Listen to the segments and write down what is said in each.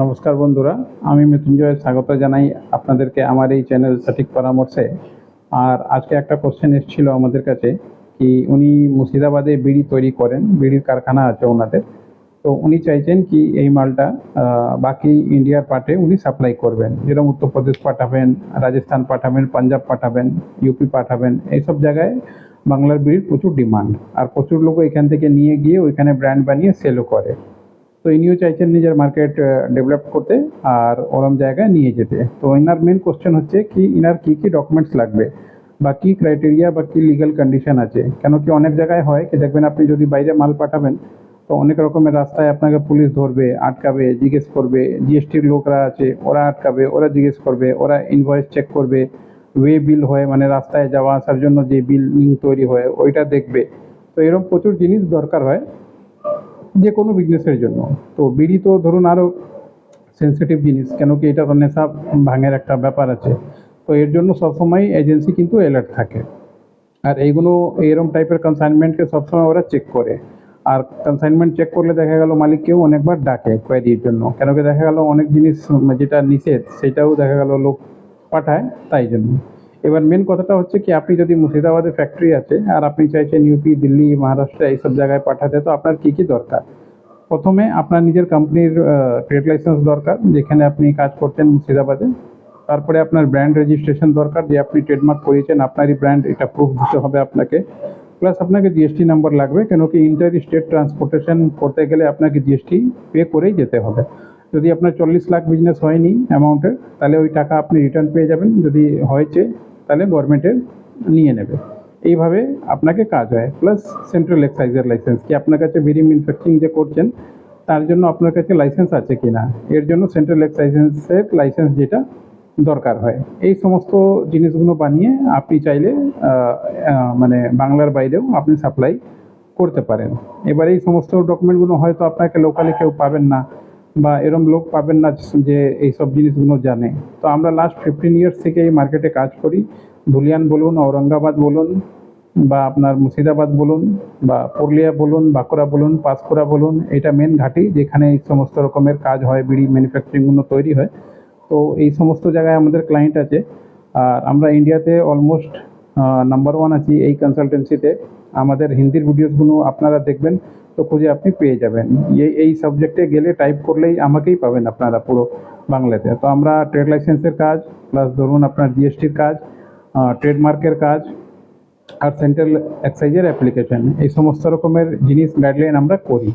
নমস্কার বন্ধুরা, আমি মৃত্যুঞ্জয় স্বাগত জানাই আপনাদেরকে আমার এই চ্যানেল সঠিক পরামর্শে। আর আজকে একটা কোশ্চেন এসেছিল আমাদের কাছে, কি উনি মুর্শিদাবাদে বিড়ি তৈরি করেন, বিড়ির কারখানা আছে ওনাদের। তো উনি চাইছেন কি এই মালটা বাকি ইন্ডিয়ার পার্টে উনি সাপ্লাই করবেন। যেরকম উত্তরপ্রদেশ পাঠাবেন, রাজস্থান পাঠাবেন, পাঞ্জাব পাঠাবেন ইউপি পাঠাবেন, এইসব জায়গায় বাংলার বিড়ির প্রচুর ডিমান্ড আর প্রচুর লোক এখান থেকে নিয়ে গিয়ে ওইখানে ব্র্যান্ড বানিয়ে সেলও করে। তো ইনিও চাইছেন নিজের মার্কেট ডেভেলপ করতে আর ওরম জায়গায় নিয়ে যেতে। তো ইনার মেন কোশ্চেন হচ্ছে কি, ইনার কি কি ডকুমেন্টস লাগবে? বা কী ক্রাইটেরিয়া বা কী লিগাল কন্ডিশন আছে? কেন কি অনেক জায়গায় হয় কি, দেখবেন আপনি যদি বাইরে মাল পাঠাবেন, তো অনেক রকমের রাস্তায় আপনাকে পুলিশ ধরবে, আটকাবে, জিজ্ঞেস করবে জিএসটির লোকরা আছে, ওরা আটকাবে, ওরা জিজ্ঞেস করবে, ওরা ইনভয়েস চেক করবে ওয়ে বিল হয় মানে রাস্তায় যাওয়া আসার জন্য যে বিল তৈরি হয়, ওইটা দেখবে। তো এরকম প্রচুর জিনিস দরকার হয়। যে কোনো বিজনেসের জন্য। তো বিড়ি তো ধরুন আরও সেন্সিটিভ জিনিস, কেন কি এটা তো নেশা ভাঙের একটা ব্যাপার আছে। তো এর জন্য সবসময় এজেন্সি কিন্তু অ্যালার্ট থাকে। আর এইগুলো এরকম টাইপের কনসাইনমেন্টকে সবসময় ওরা চেক করে। আর কনসাইনমেন্ট চেক করলে দেখা গেল মালিককেও অনেকবার ডাকে কোয়ারির জন্য। কেন কি দেখা গেল অনেক জিনিস যেটা নিষেধ, সেটাও দেখা গেল লোক পাঠায়, তাই জন্য। এবার মেন কথাটা হচ্ছে কি, আপনি যদি মুর্শিদাবাদে ফ্যাক্টরি আছে, আর আপনি চাইছেন ইউপি দিল্লি, মহারাষ্ট্র, এইসব জায়গায় পাঠাতে, তো আপনার কী কী দরকার? প্রথমে আপনার নিজের কোম্পানির ট্রেড লাইসেন্স দরকার, যেখানে আপনি কাজ করছেন মুর্শিদাবাদে। তারপরে আপনার ব্র্যান্ড রেজিস্ট্রেশন দরকার, যে আপনি ট্রেডমার্ক করিয়েছেন আপনারই ব্র্যান্ড এটা প্রুফ দিতে হবে আপনাকে। প্লাস আপনাকে জিএসটি নাম্বার লাগবে, কেন কি ইন্টার স্টেট ট্রান্সপোর্টেশন করতে গেলে আপনাকে জিএসটি পে করেই যেতে হবে। যদি আপনার চল্লিশ লাখ বিজনেস হয়নি অ্যামাউন্টের তাহলে ওই টাকা আপনি রিটার্ন পেয়ে যাবেন। যদি হয়েছে তাহলে গভর্নমেন্টের নিয়ে নেবে। এইভাবে আপনাকে কাজ হয়। প্লাস সেন্ট্রাল এক্সাইজের লাইসেন্স কি আপনার কাছে বিড়ি ম্যানুফ্যাকচারিং যে করছেন, তার জন্য আপনার কাছে লাইসেন্স আছে কি না? এর জন্য সেন্ট্রাল এক্সাইজেন্সের লাইসেন্স যেটা দরকার হয়। এই সমস্ত জিনিসগুলো বানিয়ে আপনি চাইলে মানে বাংলার বাইরেও আপনি সাপ্লাই করতে পারেন। এবার এই সমস্ত ডকুমেন্টগুলো হয়তো আপনাকে লোকালি কেউ পাবেন না। বা এরম লোক পাবেন না যে এইসব জিনিসগুলো জানে। তো আমরা লাস্ট ফিফটিন ইয়ার্স থেকে এই মার্কেটে কাজ করি। ধুলিয়ান বলুন, ঔরঙ্গাবাদ বলুন, বা আপনার মুর্শিদাবাদ বলুন, বা পুরুলিয়া বলুন, বাঁকুড়া বলুন, পাঁশকুড়া বলুন, এটা মেন ঘাঁটি যেখানে এই সমস্ত রকমের কাজ হয়, বিড়ি ম্যানুফ্যাকচারিংগুলো তৈরি হয়। তো এই সমস্ত জায়গায় আমাদের ক্লায়েন্ট আছে। আর আমরা ইন্ডিয়াতে অলমোস্ট নাম্বার ওয়ান আছি এই কনসালটেন্সিতে আমাদের হিন্দির ভিডিওসগুলো আপনারা দেখবেন। তো খুঁজে আপনি পেয়ে যাবেন। এই এই সাবজেক্টে গেলে টাইপ করলেই আমাকেই পাবেন আপনারা পুরো বাংলাতে। তো আমরা ট্রেড লাইসেন্সের কাজ প্লাস ধরুন আপনার জিএসটির কাজ ট্রেডমার্কের কাজ, আর সেন্ট্রাল এক্সাইজের অ্যাপ্লিকেশন এই সমস্ত রকমের জিনিস গাইডলাইন আমরা করি।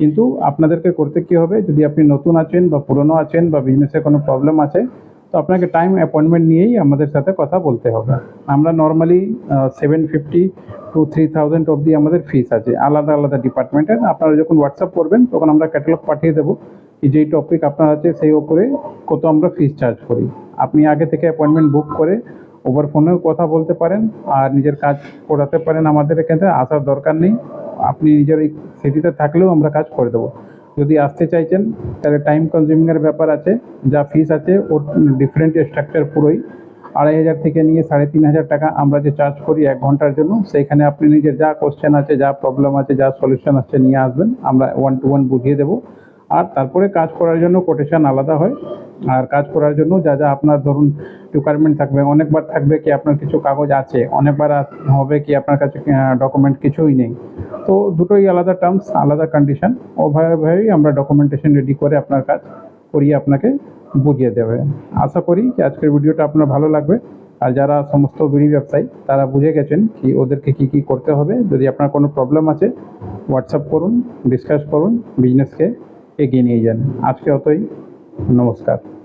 কিন্তু আপনাদেরকে করতে কী হবে? যদি আপনি নতুন আছেন বা পুরনো আছেন বা বিজনেসে কোনো প্রবলেম আছে তো আপনাকে টাইম অ্যাপয়েন্টমেন্ট নিয়েই আমাদের সাথে কথা বলতে হবে। আমরা normally seven fifty to three thousand অবধি আমাদের ফিস আছে। আলাদা আলাদা ডিপার্টমেন্টের আপনারা যখন হোয়াটসঅ্যাপ করবেন, তখন আমরা ক্যাটালগ পাঠিয়ে দেবো যেই টপিক আপনার আছে সেই ওপরে কত আমরা ফিস চার্জ করি। আপনি আগে থেকে অ্যাপয়েন্টমেন্ট বুক করে ওভার ফোনেও কথা বলতে পারেন আর নিজের কাজ করাতে পারেন আমাদের এখানে। আসার দরকার নেই। আপনি নিজের সিটিতে থাকলেও আমরা কাজ করে দেবো। যদি আসতে চাইছেন, তাহলে টাইম কনজিউমিংয়ের ব্যাপার আছে, যা ফিস আছে, ওর ডিফারেন্ট স্ট্রাকচার পুরোই। আড়াই হাজার থেকে নিয়ে সাড়ে তিন হাজার টাকা আমরা যে চার্জ করি এক ঘণ্টার জন্য, সেইখানে আপনি নিজের যা কোশ্চেন আছে, যা প্রবলেম আছে, যা সলিউশন আছে, নিয়ে আসবেন। আমরা ওয়ান টু ওয়ান বুঝিয়ে দেবো। আর তারপরে কাজ করার জন্য কোটেশন আলাদা হয়। আর কাজ করার জন্য যা যা আপনার ধরুন রিকোয়ারমেন্ট থাকবে, অনেকবার থাকবে কি আপনার কিছু কাগজ আছে, অনেকবার হবে কি আপনার কাছে ডকুমেন্ট কিছুই নেই। তো দুটোই আলাদা টার্মস আলাদা কন্ডিশন ওভাবেই আমরা ডকুমেন্টেশন রেডি করে আপনার কাজ করিয়ে আপনাকে বুঝিয়ে দেবে। আশা করি যে আজকের ভিডিওটা আপনার ভালো লাগবে। আর যারা সমস্ত বিড়ি ব্যবসায়ী, তারা বুঝে গেছেন কি ওদেরকে কি কি করতে হবে। যদি আপনার কোনো প্রবলেম আছে হোয়াটসঅ্যাপ করুন ডিসকাস করুন বিজনেসকে এগিয়ে নিয়ে যান। আজকে অতই। নমস্কার।